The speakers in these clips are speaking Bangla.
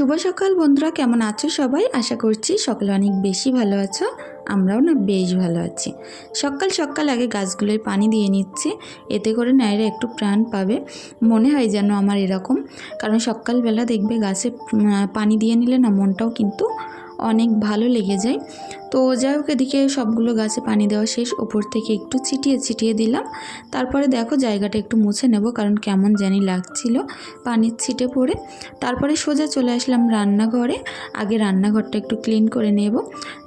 শুভ সকাল বন্ধুরা, কেমন আছো সবাই? আশা করছি সকালে অনেক বেশি ভালো আছো, আমরাও না বেশ ভালো আছি। সকাল সকাল আগে গাছগুলোয় পানি দিয়ে নিচ্ছি, এতে করে নাইরা একটু প্রাণ পাবে। মনে হয় যেন আমার এরকম, কারণ সকালবেলা দেখবে গাছে পানি দিয়ে নিলে না মনটাও কিন্তু অনেক ভালো লেগে যায়। তো যাই হোক, এদিকে সবগুলো গাছে পানি দেওয়া শেষ। ওপর থেকে একটু ছিটিয়ে ছিটিয়ে দিলাম। তারপরে দেখো জায়গাটা একটু মুছে নেব, কারণ কেমন জানি লাগছিল পানির ছিটে পড়ে। তারপরে সোজা চলে আসলাম রান্নাঘরে। আগে রান্নাঘরটা একটু ক্লিন করে নেব।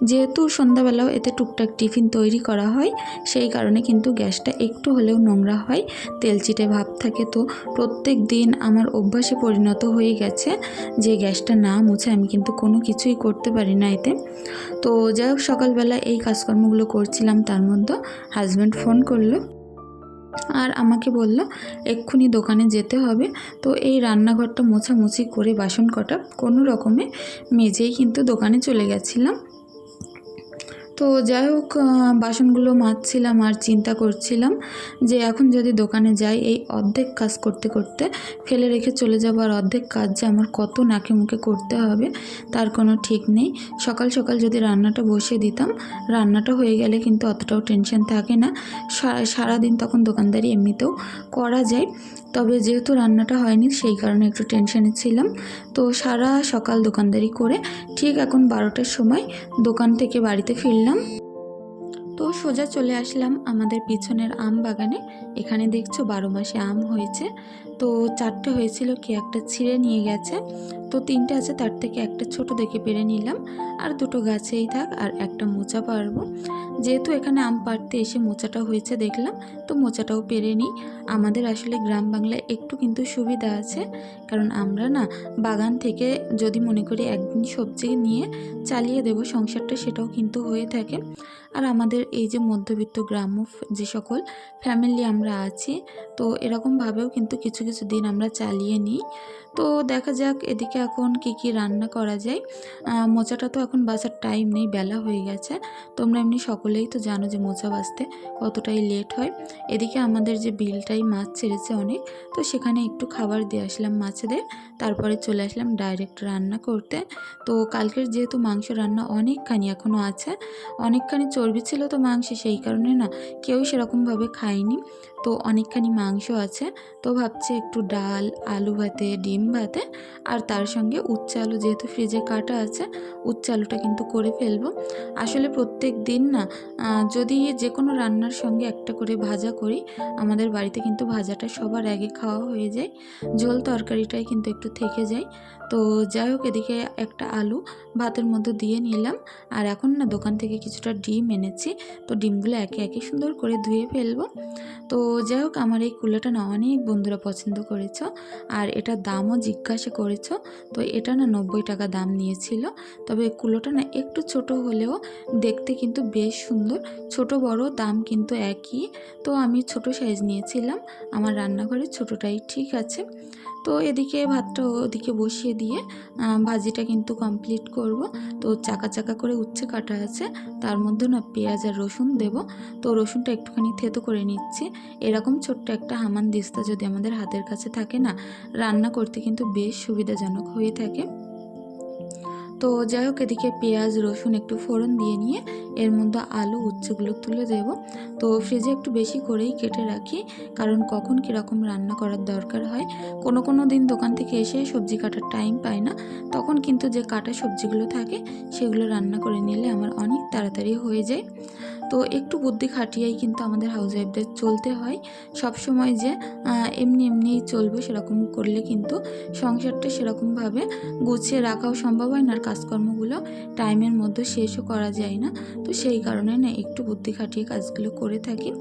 যেহেতু সন্ধ্যাবেলাও এতে টুকটাক টিফিন তৈরি করা হয়, সেই কারণে কিন্তু গ্যাসটা একটু হলেও নোংরা হয়। তেলচিটে ভাব থাকে তো প্রত্যেক দিন আমার অভ্যাসে পরিণত হয়ে গেছে যে গ্যাসটা না মুছে আমি কিন্তু কোনো কিছুই করতে পারি না এতে। তো যাই হোক সকালবেলা এই কাজকর্মগুলো করছিলাম, তার মধ্যে হাজব্যান্ড ফোন করল আর আমাকে বলল, এক্ষুনি দোকানে যেতে হবে। তো এই রান্নাঘরটা মোছামুছি করে বাসন কটা কোনো রকমে মেজেই কিন্তু দোকানে চলে গেছিলাম। তো যাই হোক বাসনগুলো মাজছিলাম আর চিন্তা করছিলাম যে এখন যদি দোকানে যাই এই অর্ধেক কাজ করতে করতে ফেলে রেখে চলে যাব আর অর্ধেক কাজ যে আমার কত নাকে মুখে করতে হবে তার কোনো ঠিক নেই। সকাল সকাল যদি রান্নাটা বসিয়ে দিতাম, রান্নাটা হয়ে গেলে কিন্তু অতটাও টেনশন থাকে না। সারাদিন তখন দোকানদারি এমনিতেও করা যায়। তবে যেহেতু রান্নাটা হয়নি, সেই কারণে একটু টেনশনে ছিলাম। তো সারা সকাল দোকানদারি করে ঠিক এখন বারোটার সময় দোকান থেকে বাড়িতে ফিরলাম। তো সোজা চলে আসলাম আমাদের পিছনের আম বাগানে। এখানে দেখছ বারো মাসে আম হয়েছে। তো চারটে হয়েছিল কি, একটা ছিঁড়ে নিয়ে গেছে। তো তিনটে আছে, তার থেকে একটা ছোট দেখে পেরে নিলাম। আর দুটো গাছেই থাক, আর একটা মোচা পারব। যেহেতু এখানে আম পাড়তে এসে মোচাটা হয়েছে দেখলাম, তো মোচাটাও পেরে নিই। আমাদের আসলে গ্রাম বাংলায় একটু কিন্তু সুবিধা আছে। কারণ আমরা না, বাগান থেকে যদি মনে করি একদিন সবজি নিয়ে চালিয়ে দেব, সংসারটা সেটাও কিন্তু হয়ে থাকে। আর আমাদের এই যে মধ্যবিত্ত গ্রাম্য যে সকল ফ্যামিলি আমরা আছি, তো এরকমভাবেও কিন্তু কিছু কিছু দিন আমরা চালিয়ে নিই। তো দেখা যাক এদিকে এখন কি কি রান্না করা যায়। মোচাটা তো এখন বাসার টাইম নেই, বেলা হয়ে গেছে। তোমরা এমনি সকলেই তো জানো যে মোচা বাঁচতে কতটাই লেট হয়। এদিকে আমাদের যে বিলটাই মাছ ছেড়েছে অনেক, তো সেখানে একটু খাবার দিয়ে আসলাম মাছেদের। তারপরে চলে আসলাম ডাইরেক্ট রান্না করতে। তো কালকের যেহেতু মাংস রান্না অনেকখানি এখনও আছে, অনেকখানি চর্বি ছিল তো মাংসে, সেই কারণে না কেউ সেরকমভাবে খায়নি। তো অনেকখানি মাংস আছে, তো ভাবছি একটু ডাল, আলু ভাতে, ডিম ভাতে আর তার সঙ্গে উচ্চ আলু যেহেতু ফ্রিজে কাটা আছে উচ্চ আলুটা কিন্তু করে ফেলব। আসলে প্রত্যেক দিন না যদি যে কোনো রান্নার সঙ্গে একটা করে ভাজা করি, আমাদের বাড়িতে কিন্তু ভাজাটা সবার আগে খাওয়া হয়ে যায়। ঝোল তরকারিটাই কিন্তু একটু থেকে যায়। তো যাই হোক, এদিকে একটা আলু ভাতের মধ্যে দিয়ে নিলাম। আর এখন না দোকান থেকে কিছুটা ডিম এনেছি। তো ডিমগুলো একে একে সুন্দর করে ধুয়ে ফেলব। তো যাই হোক, আমার এই কুলোটা না অনেক বন্ধুরা পছন্দ করেছ। আর এটার দামও জিজ্ঞাসা করেছ। তো এটা না নব্বই টাকা দাম নিয়েছিল। তবে কুলোটা না একটু ছোট হলেও দেখতে কিন্তু বেশ সুন্দর। ছোট বড় দাম কিন্তু একই। তো আমি ছোট সাইজ নিয়েছিলাম। আমার রান্নাঘরে ছোটোটাই ঠিক আছে। তো এদিকে ভাতটা ওদিকে বসিয়ে দিয়ে ভাজিটা কিন্তু কমপ্লিট করব। তো চাকা চাকা করে উচ্ছে কাটা আছে, তার মধ্যে না পেঁয়াজ আর রসুন দেব। তো রসুনটা একটুখানি থেতো করে নিচ্ছি। এরকম ছোট্ট একটা হামান দিস্তা যদি আমাদের হাতের কাছে থাকে না, রান্না করতে কিন্তু বেশ সুবিধাজনক হয়ে থাকে। তো যাই হোক, এদিকে পেঁয়াজ, রসুন একটু ফোড়ন দিয়ে নিয়ে এর মধ্যে আলু, উচ্ছেগুলো তুলে দেব। তো ফ্রিজে একটু বেশি করেই কেটে রাখি, কারণ কখন কীরকম রান্না করার দরকার হয়। কোনো কোনো দিন দোকান থেকে এসে সবজি কাটার টাইম পাই না, তখন কিন্তু যে কাটা সবজিগুলো থাকে, সেগুলো রান্না করে নিলে আমার অনেক তাড়াতাড়ি হয়ে যায়। তো একটু বুদ্ধি খাটিয়েই কিন্তু আমাদের হাউস ওয়াইফদের চলতে হয়। সব সময় যে এমনি এমনি এমনিই চলবে সেরকম করলে কিন্তু সংসারটা সেরকমভাবে গুছিয়ে রাখাও সম্ভব হয় না আর কাজকর্মগুলো টাইমের মধ্যে শেষও করা যায় না। তো সেই কারণে না, একটু বুদ্ধি খাটিয়ে কাজগুলো করে থাকি।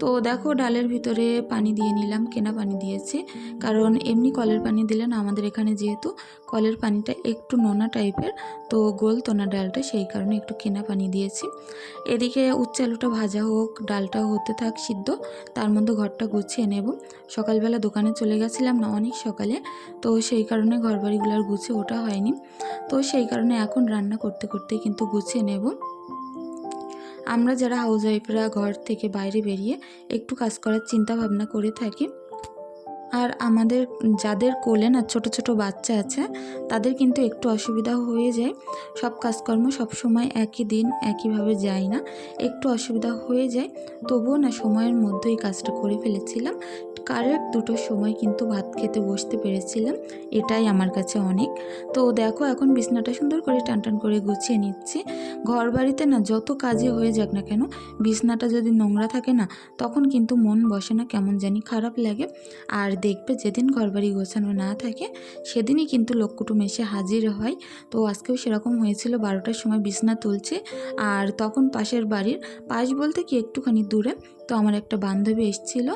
তো দেখো ডালের ভিতরে পানি দিয়ে নিলাম, কেনা পানি দিয়েছি। কারণ এমনি কলের পানি দিলে না আমাদের এখানে যেহেতু কলের পানিটা একটু নোনা টাইপের, তো গোল তোনা ডালটা সেই কারণে একটু কেনা পানি দিয়েছি। এদিকে উচ্চ আলুটা ভাজা হোক, ডালটাও হতে থাক সিদ্ধ, তার মধ্যে ঘরটা গুছিয়ে নেব। সকালবেলা দোকানে চলে গেছিলাম না অনেক সকালে, তো সেই কারণে ঘর বাড়িগুলো আর গুছিয়ে ওঠা হয়নি। তো সেই কারণে এখন রান্না করতে করতে কিন্তু গুছিয়ে নেব। আমরা যারা হাউস ওয়াইফরা ঘর থেকে বাইরে বেরিয়ে একটু কাজ করার চিন্তা ভাবনা করে থাকি, আর আমাদের যাদের কোলে না ছোট ছোট বাচ্চা আছে, তাদের কিন্তু একটু অসুবিধা হয়ে যায়। সব কাজকর্ম সব সময় একই দিন একইভাবে যায় না, একটু অসুবিধা হয়ে যায়। তবুও না সময়ের মধ্যেই কাজটা করে ফেলেছিলাম। কারেক্ট দুটোর সময় কিন্তু ভাত খেতে বসতে পেরেছিলাম, এটাই আমার কাছে অনেক। তো দেখো, এখন বিছনাটা সুন্দর করে টান টান করে গুছিয়ে নিচ্ছি। ঘর বাড়িতে না যত কাজে হয়ে যাক না কেন, বিছনাটা যদি নোংরা থাকে না, তখন কিন্তু মন বসে না, কেমন জানি খারাপ লাগে। আর দেখবে যেদিন ঘরবাড়ি গোছানো না থাকে, সেদিনই কিন্তু লোক কুটুম এসে হাজির হয়। তো আজকেও সেরকম হয়েছিল, বারোটার সময় বিছনা তুলছে। আর তখন পাশের বাড়ির, পাশ বলতে কি একটুখানি দূরে তো আমার একটা বান্ধবী এসেছিল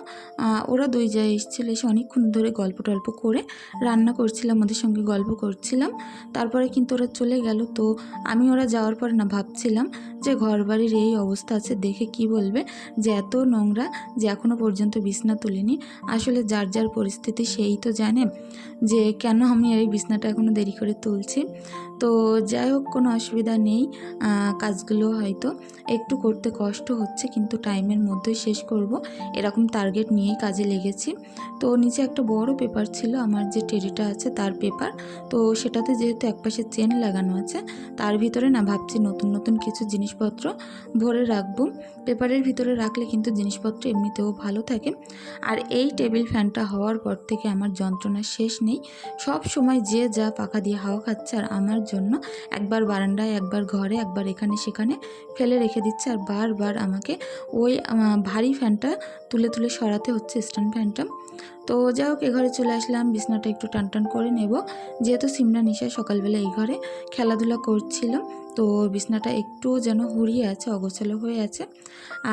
ওরা দুই জায়গায় এসেছিল, এসে অনেকক্ষণ ধরে গল্প টল্প করে রান্না করছিলাম, ওদের সঙ্গে গল্প করছিলাম। তারপরে কিন্তু ওরা চলে গেল, তো আমি ওরা যাওয়ার পরে না ভাবছিলাম যে ঘর বাড়ির এই অবস্থা আছে, দেখে কি বলবে? যে এত নোংরা যে এখনও পর্যন্ত বিছনা তুলিনি। আসলে যার যার পরিস্থিতি সেই তো জানে যে কেন আমি এই বিছনাটা এখনও দেরি করে তুলছি। তো যাই হোক, কোনো অসুবিধা নেই। কাজগুলো হয়তো একটু করতে কষ্ট হচ্ছে, কিন্তু টাইমের মধ্যেই শেষ করব। এরকম টার্গেট নিয়েই কাজে লেগেছি। তো নিচে একটা বড় পেপার ছিল, আমার যে টেরিটা আছে তার পেপার। তো সেটাতে যেহেতু একপাশে চেন লাগানো আছে, তার ভিতরে না ভাবছি নতুন নতুন কিছু জিনিসপত্র ভরে রাখব। পেপারের ভিতরে রাখলে কিন্তু জিনিসপত্র এমনিতেও ভালো থাকে। আর এই টেবিল ফ্যানটা হওয়ার পর থেকে আমার যন্ত্রণা শেষ নেই। সব সময় যে যা পাখা দিয়ে হাওয়া খাচ্ছে আর আমার জন্য একবার বারান্দায়, একবার ঘরে, একবার এখানে সেখানে ফেলে রেখে দিচ্ছে আর বারবার আমাকে ওই ভারী ফ্যানটা তুলে তুলে সরাতে হচ্ছে স্ট্যান্ড ফ্যানটা। তো যাই হোক, এ ঘরে চলে আসলাম, বিছনাটা একটু টান টান করে নেব। যেহেতু সিমরা নিশা সকালবেলা এই ঘরে খেলাধুলা করছিল তো বিছনাটা একটু যেন হুড়িয়ে আছে, অগোছালো হয়ে আছে।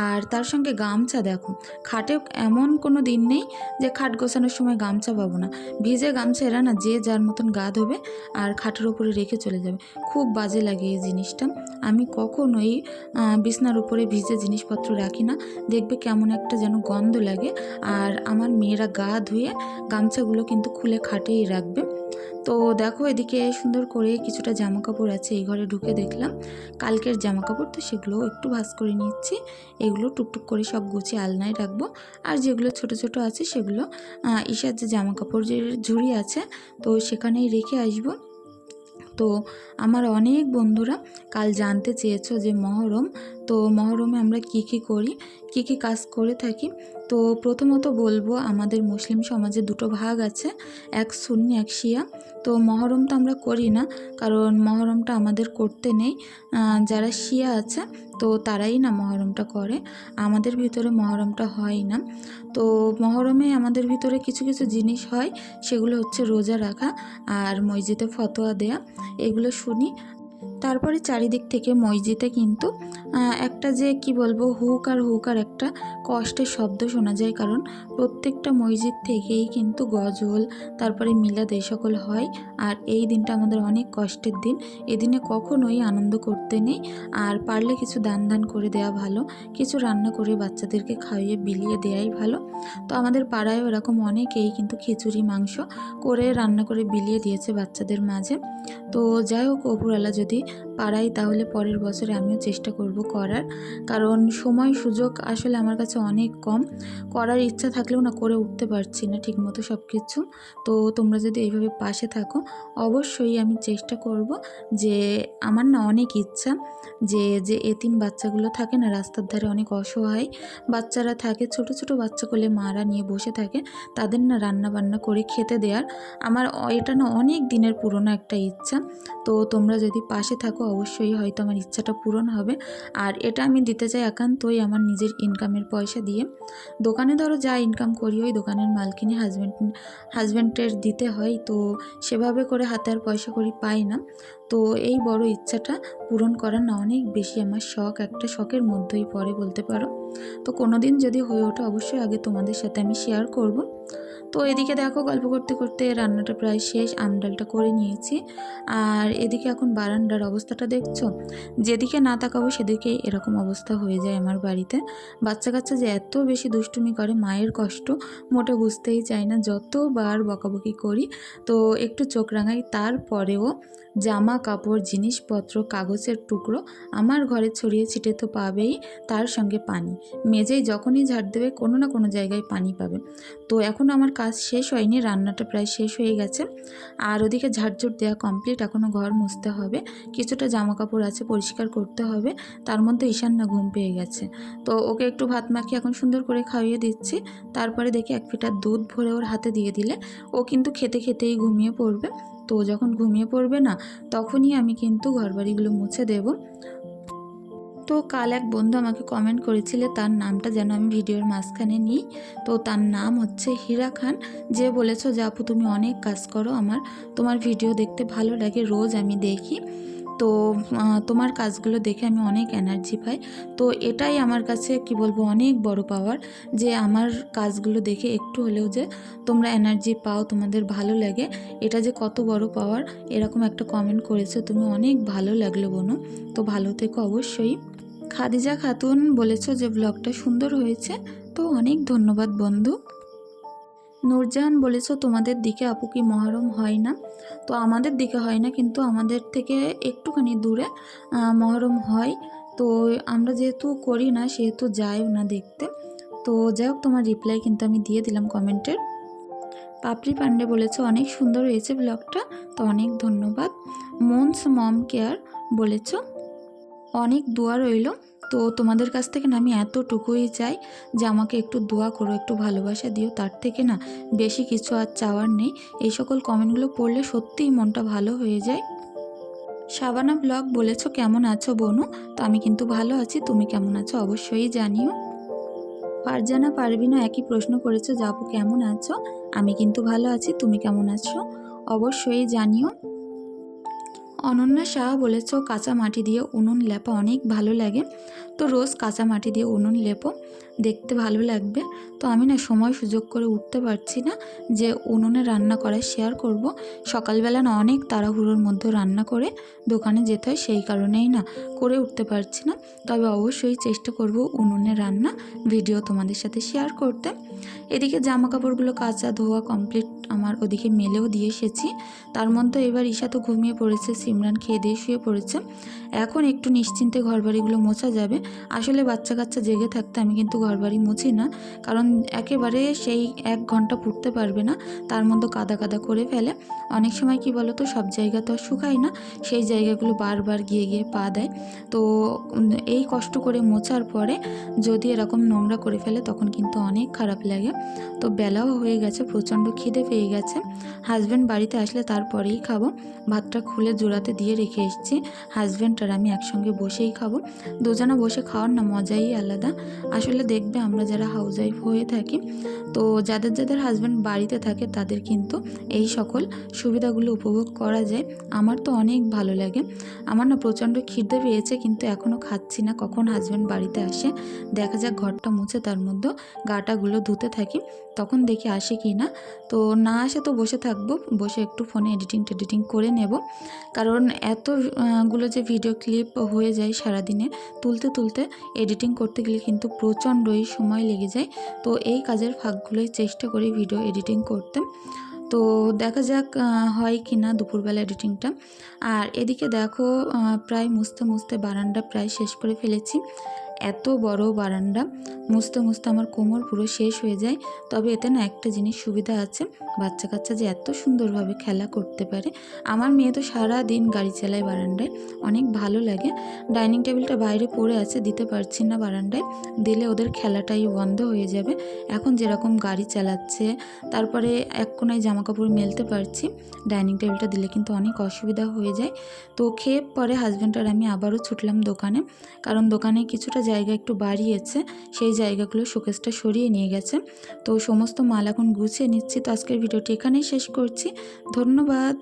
আর তার সঙ্গে গামছা দেখো, খাটে এমন কোনো দিন নেই যে খাট গোছানোর সময় গামছা পাবো না। ভিজে গামছা এরা না যে যার মতন গা ধোবে আর খাটের উপরে রেখে চলে যাবে। খুব বাজে লাগে এই জিনিসটা। আমি কখনোই বিছনার উপরে ভিজে জিনিসপত্র রাখি না। দেখবে কেমন একটা যেন গন্ধ লাগে। আর আমার মেয়েরা গা ধুয়ে গামছাগুলো কিন্তু খুলে খাটেই রাখবে। তো দেখো এদিকে সুন্দর করে কিছুটা জামা কাপড় আছে, এই ঘরে ঢুকে দেখলাম। কালকের জামা কাপড় তো সেগুলো একটু ভাঁজ করে নিচ্ছি। এগুলো টুকটুক করে সব গুছিয়ে আলনায় রাখব। আর যেগুলো ছোট ছোট আছে সেগুলো ঈশার যে জামা কাপড় যে ঝুড়ি আছে, তো সেখানেই রেখে আসব। তো আমার অনেক বন্ধুরা কাল জানতে চেয়েছো যে মহরম তো মহরমে আমরা কি কি করি, কি কি কাজ করে থাকি, তো প্রথমত বলব আমাদের মুসলিম সমাজে দুটো ভাগ আছে, এক সুন্নি, এক শিয়া। তো মহরম তো আমরা করি না, কারণ মহরমটা আমাদের করতে নেই। যারা শিয়া আছে, তো তারাই না মহরমটা করে, আমাদের ভিতরে মহরমটা হয় না। তো মহরমে আমাদের ভিতরে কিছু কিছু জিনিস হয়, সেগুলো হচ্ছে রোজা রাখা আর মসজিদে ফতোয়া দেয়া, এগুলো শুনি। তারপরে চারিদিক থেকে মসজিদে কিন্তু একটা যে কি বলব, হুক আর হুক আর একটা কষ্টের শব্দ শোনা যায়। কারণ প্রত্যেকটা মসজিদ থেকেই কিন্তু গজল, তারপরে মিলাদ এই সকল হয়। আর এই দিনটা আমাদের অনেক কষ্টের দিন। এদিনে কখনোই আনন্দ করতে নেই। আর পারলে কিছু দান দান করে দেওয়া ভালো, কিছু রান্না করে বাচ্চাদেরকে খাইয়ে বিলিয়ে দেওয়াই ভালো। তো আমাদের পাড়ায়ও এরকম অনেকেই কিন্তু খিচুড়ি, মাংস করে রান্না করে বিলিয়ে দিয়েছে বাচ্চাদের মাঝে। তো যাই হোক ওপরওয়ালা যদি পারাই, তাহলে পরের বছরে আমিও চেষ্টা করব করার। কারণ সময় সুযোগ আসলে আমার কাছে অনেক কম। করার ইচ্ছা থাকলেও না, করে উঠতে পারছি না ঠিকমতো সব কিছু তো তোমরা যদি এইভাবে পাশে থাকো, অবশ্যই আমি চেষ্টা করব যে আমার না অনেক ইচ্ছা যে যে এতিম বাচ্চাগুলো থাকে না, রাস্তার ধারে অনেক অসহায় বাচ্চারা থাকে, ছোট ছোট বাচ্চা কোলে মারা নিয়ে বসে থাকে, তাদের না রান্না বান্না করে খেতে দেওয়ার আমার এটা না অনেক দিনের পুরনো একটা ইচ্ছা। তো তোমরা যদি পাশে থাকো, অবশ্যই হয়তো আমার ইচ্ছাটা পূরণ হবে। আর এটা আমি দিতে চাই একান্তই আমার নিজের ইনকামের পয়সা দিয়ে। দোকানে ধরো যা ইনকাম করি, ওই দোকানের মালকিনি হাজব্যান্ড হাজব্যান্ডের দিতে হয়। তো সেভাবে করে হাতে আর পয়সা করি পাই না। তো এই বড় ইচ্ছাটা পূরণ করার না অনেক বেশি আমার শখ, একটা শখের মধ্যেই পড়ে বলতে পারো। তো কোনো দিন যদি হয়ে ওঠে, অবশ্যই আগে তোমাদের সাথে আমি শেয়ার করব। তো এদিকে দেখো গল্প করতে করতে রান্নাটা প্রায় শেষ, আমডালটা করে নিয়েছি। আর এদিকে এখন বারান্দার অবস্থাটা দেখছ? যেদিকে না তাকাবো সেদিকে এরকম অবস্থা হয়ে যায় আমার বাড়িতে। বাচ্চা কাচ্চা যে এত বেশি দুষ্টুমি করে মায়ের কষ্ট, মোটে বুঝতেই চায় না। যতবার বকাবকি করি, তো একটু চোখ রাঙাই, তারপরেও জামা, কাপড়, জিনিসপত্র, কাগজের টুকরো আমার ঘরে ছড়িয়ে ছিটে তো পাবেই, তার সঙ্গে পানি। মেজেই যখনই ঝাড় দেবে কোনো না কোনো জায়গায় পানি পাবে। তো এখন আমার কাজ শেষ হয়নি, রান্নাটা প্রায় শেষ হয়ে গেছে। আর ওদিকে ঝাড়ঝুট দেওয়া কমপ্লিট এখনও ঘর মুছতে হবে। কিছুটা জামা কাপড় আছে, পরিষ্কার করতে হবে। তার মধ্যে ঈশান না ঘুম পেয়ে গেছে। তো ওকে একটু ভাত মাখিয়ে এখন সুন্দর করে খাইয়ে দিচ্ছি। তারপরে দেখি এক ফিটার দুধ ভরে ওর হাতে দিয়ে দিলে। ও কিন্তু খেতে খেতেই ঘুমিয়ে পড়বে। তো যখন ঘুমিয়ে পড়বে না, তখনই আমি কিন্তু ঘরবাড়িগুলো মুছে দেব। তো কাল এক বন্ধু আমাকে কমেন্ট করেছিলে, তার নামটা যেন আমি ভিডিওর মাঝখানে নিই। তো তার নাম হচ্ছে হীরা খান। যে বলেছ, যে আপু, তুমি অনেক কাজ করো, আমার, তোমার ভিডিও দেখতে ভালো লাগে, রোজ আমি দেখি। তো তোমার কাজগুলো দেখে আমি অনেক এনার্জি পাই। তো এটাই আমার কাছে, কি বলব, অনেক বড় পাওয়ার যে আমার কাজগুলো দেখে একটু হলেও যে তোমরা এনার্জি পাও, তোমাদের ভালো লাগে। এটা যে কত বড় পাওয়ার এরকম একটা কমেন্ট করেছ, তুমি অনেক ভালো লাগল, বোনো। তো ভালো থেকো অবশ্যই। খাদিজা খাতুন বলেছ যে ব্লগটা সুন্দর হয়েছে, তো অনেক ধন্যবাদ বন্ধু। নূরজাহান বলেছ, তোমাদের দিকে আপু কি মহরম হয় না? তো আমাদের দিকে হয় না, কিন্তু আমাদের থেকে একটুখানি দূরে মহরম হয়। তো আমরা যেহেতু করি না, সেহেতু যাইও না দেখতে। তো যাই হোক, তোমার রিপ্লাই কিন্তু আমি দিয়ে দিলাম কমেন্টের। পাপড়ি পান্ডে বলেছে, অনেক সুন্দর হয়েছে ব্লগটা তো অনেক ধন্যবাদ। মনস মম কেয়ার বলেছ অনেক দোয়া রইল। তো তোমাদের কাছ থেকে না আমি এতটুকুই চাই যে আমাকে একটু দোয়া করো, একটু ভালোবাসা দিও। তার থেকে না বেশি কিছু আর চাওয়ার নেই। এই সকল কমেন্টগুলো পড়লে সত্যিই মনটা ভালো হয়ে যায়। শাবানা ব্লগ বলেছ, কেমন আছো বনু? তো আমি কিন্তু ভালো আছি, তুমি কেমন আছো অবশ্যই জানিও। ফারজানা পারবিনা একই প্রশ্ন করেছ যাব কেমন আছো? আমি কিন্তু ভালো আছি, তুমি কেমন আছো? অবশ্যই জানিও। অনন্যা শাহ বলেছ, কাঁচা মাটি দিয়ে উনুন লেপা অনেক ভালো লাগে। তো রোজ কাঁচা মাটি দিয়ে উনুন লেপো। দেখতে ভালো লাগবে। তো আমি না সময় সুযোগ করে উঠতে পারছি না যে উনুনে রান্না করা শেয়ার করব। সকালবেলা না অনেক তাড়াহুড়োর মধ্যে রান্না করে দোকানে যেতে হয়, সেই কারণেই না করে উঠতে পারছি না। তবে অবশ্যই চেষ্টা করব উনুনে রান্না ভিডিও তোমাদের সাথে শেয়ার করতে। এদিকে জামা কাপড়গুলো কাচা, ধোয়া কমপ্লিট আমার ওদিকে মেলেও দিয়ে এসেছি। তার মধ্যে এবার ঈশা তো ঘুমিয়ে পড়েছে, সিমরান খেয়ে দিয়ে শুয়ে পড়েছে। এখন একটু নিশ্চিন্তে ঘরবাড়িগুলো মোছা যাবে। আসলে বাচ্চা কাচ্চা জেগে থাকতে আমি কিন্তু ঘরবাড়ি মুছি না, কারণ একেবারে সেই এক ঘণ্টা পড়তে পারবে না, তার মধ্যে কাদা কাদা করে ফেলে। অনেক সময় কি বলো তো সব জায়গা তো আর শুকায় না, সেই জায়গাগুলো বারবার গিয়ে গিয়ে পা দেয়। তো এই কষ্ট করে মোছার পরে যদি এরকম নোংরা করে ফেলে, তখন কিন্তু অনেক খারাপ লাগে। তো বেলাও হয়ে গেছে, প্রচণ্ড খিদে পেয়ে গেছে। হাজব্যান্ড বাড়িতে আসলে তারপরেই খাব। ভাতটা খুলে জোড়াতে দিয়ে রেখে এসেছি। হাজব্যান্ড আর আমি একসঙ্গে বসেই খাব। দুজনা বসে খাওয়ার না, মজাই আলাদা। আসলে দেখবে আমরা যারা হাউস ওয়াইফ হয়ে থাকি, তো যাদের যাদের হাজব্যান্ড বাড়িতে থাকে তাদের কিন্তু এই সকল সুবিধাগুলো উপভোগ করা যায়। আমার তো অনেক ভালো লাগে। আমার না প্রচণ্ড খিদে পেয়েছে কিন্তু এখনও খাচ্ছি না। কখন হাজব্যান্ড বাড়িতে আসে, দেখা যাক ঘরটা মুছে তার মধ্যে গাটাগুলো ধুতে থাকি, তখন দেখি আসে কি না তো না আসে তো বসে থাকব, বসে একটু ফোনে এডিটিং টেডিটিং করে নেব। কারণ এতগুলো যে ভিডিও ক্লিপ হয়ে যায় সারাদিনে, তুলতে তুলতে এডিটিং করতে গেলে কিন্তু প্রচণ্ডই সময় লেগে যায়। তো এই কাজের ফাঁকগুলোই চেষ্টা করি ভিডিও এডিটিং করতে। তো দেখা যাক হয় কি না দুপুরবেলা এডিটিংটা আর এদিকে দেখো প্রায় মুছতে মুছতে বারান্দা প্রায় শেষ করে ফেলেছি। এত বড় বারান্দা, মুছতে মুছতে আমার কোমর পুরো শেষ হয়ে যায়। তবে এতে না একটা জিনিস সুবিধা আছে বাচ্চা কাচ্চা যে এত সুন্দরভাবে খেলা করতে পারে। আমার মেয়ে তো সারা দিন গাড়ি চালায় বারান্দায়, অনেক ভালো লাগে। ডাইনিং টেবিলটা বাইরে পড়ে আছে, দিতে পারছি না বারান্দায়। দিলে ওদের খেলাটাই বন্ধ হয়ে যাবে। এখন যেরকম গাড়ি চালাচ্ছে, তারপরে এক কোনায় জামা কাপড় মেলতে পারছি। ডাইনিং টেবিলটা দিলে কিন্তু অনেক অসুবিধা হয়ে যায়। তো খেয়ে পরে হাজব্যান্ড আর আমি আবারও ছুটলাম দোকানে। কারণ দোকানে কিছুটা জায়গা একটু বাড়িয়েছে, সেই জায়গাগুলো শোকেসটা সরিয়ে নিয়ে গেছে। তো সমস্ত মাল এখন গুছিয়ে নিচ্ছি। তো আজকের ভিডিওটি এখানেই শেষ করছি। ধন্যবাদ।